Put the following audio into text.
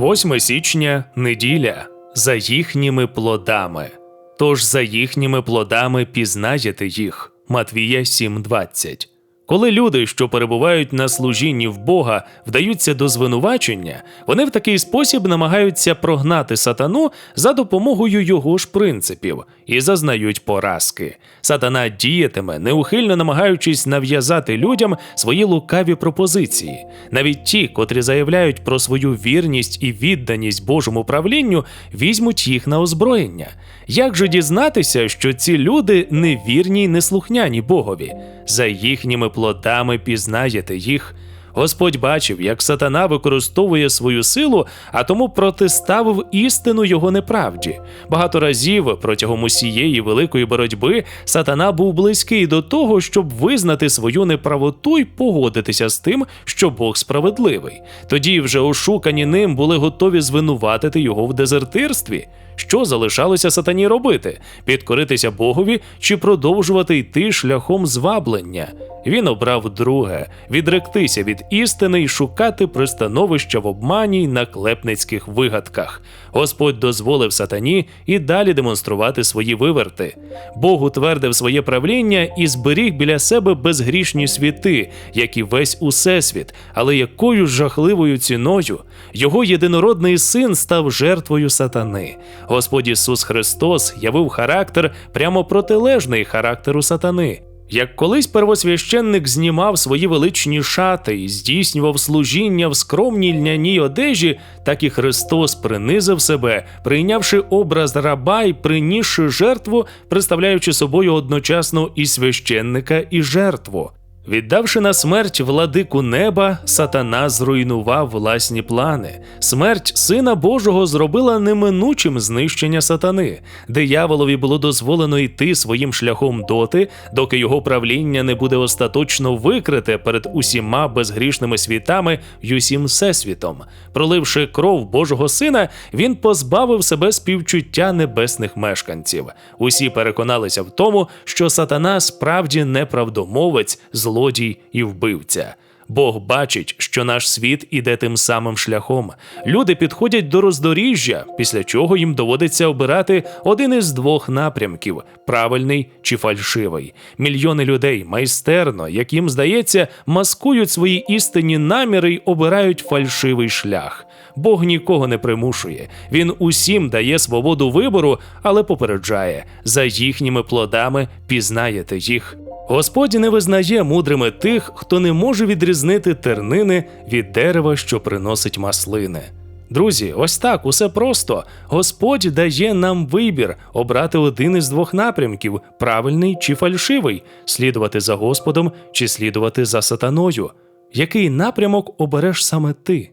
8 січня неділя за їхніми плодами. Тож за їхніми плодами пізнаєте їх. Матвія 7:20. Коли люди, що перебувають на служінні в Бога, вдаються до звинувачення, вони в такий спосіб намагаються прогнати сатану за допомогою його ж принципів і зазнають поразки. Сатана діятиме, неухильно намагаючись нав'язати людям свої лукаві пропозиції. Навіть ті, котрі заявляють про свою вірність і відданість Божому правлінню, візьмуть їх на озброєння. Як же дізнатися, що ці люди невірні й неслухняні Богові? За їхніми плодами пізнаєте їх. Господь бачив, як сатана використовує свою силу, а тому протиставив істину його неправді. Багато разів протягом усієї великої боротьби сатана був близький до того, щоб визнати свою неправоту й погодитися з тим, що Бог справедливий. Тоді вже ошукані ним були готові звинуватити його в дезертирстві. Що залишалося сатані робити? Підкоритися Богові чи продовжувати йти шляхом зваблення? Він обрав друге відректися від істини й шукати пристановища в обмані й наклепницьких вигадках. Господь дозволив сатані і далі демонструвати свої виверти. Бог утвердив своє правління і зберіг біля себе безгрішні світи, як і весь усесвіт, але якою жахливою ціною його єдинородний син став жертвою сатани. Господь Ісус Христос явив характер прямо протилежний характеру сатани. Як колись первосвященник знімав свої величні шати і здійснював служіння в скромній льняній одежі, так і Христос принизив себе, прийнявши образ раба й принісши жертву, представляючи собою одночасно і священника, і жертву. Віддавши на смерть владику неба, сатана зруйнував власні плани. Смерть Сина Божого зробила неминучим знищення сатани. Дияволові було дозволено йти своїм шляхом доти, доки його правління не буде остаточно викрите перед усіма безгрішними світами й усім всесвітом. Проливши кров Божого Сина, він позбавив себе співчуття небесних мешканців. Усі переконалися в тому, що сатана справді неправдомовець, злодій і вбивця. Бог бачить, що наш світ іде тим самим шляхом. Люди підходять до роздоріжжя, після чого їм доводиться обирати один із двох напрямків правильний чи фальшивий. Мільйони людей майстерно, як їм здається, маскують свої істинні наміри й обирають фальшивий шлях. Бог нікого не примушує. Він усім дає свободу вибору, але попереджає за їхніми плодами пізнаєте їх. Господь не визнає мудрими тих, хто не може відрізнити тернини від дерева, що приносить маслини. Друзі, ось так усе просто. Господь дає нам вибір обрати один із двох напрямків правильний чи фальшивий, слідувати за Господом чи слідувати за сатаною. Який напрямок обереш саме ти?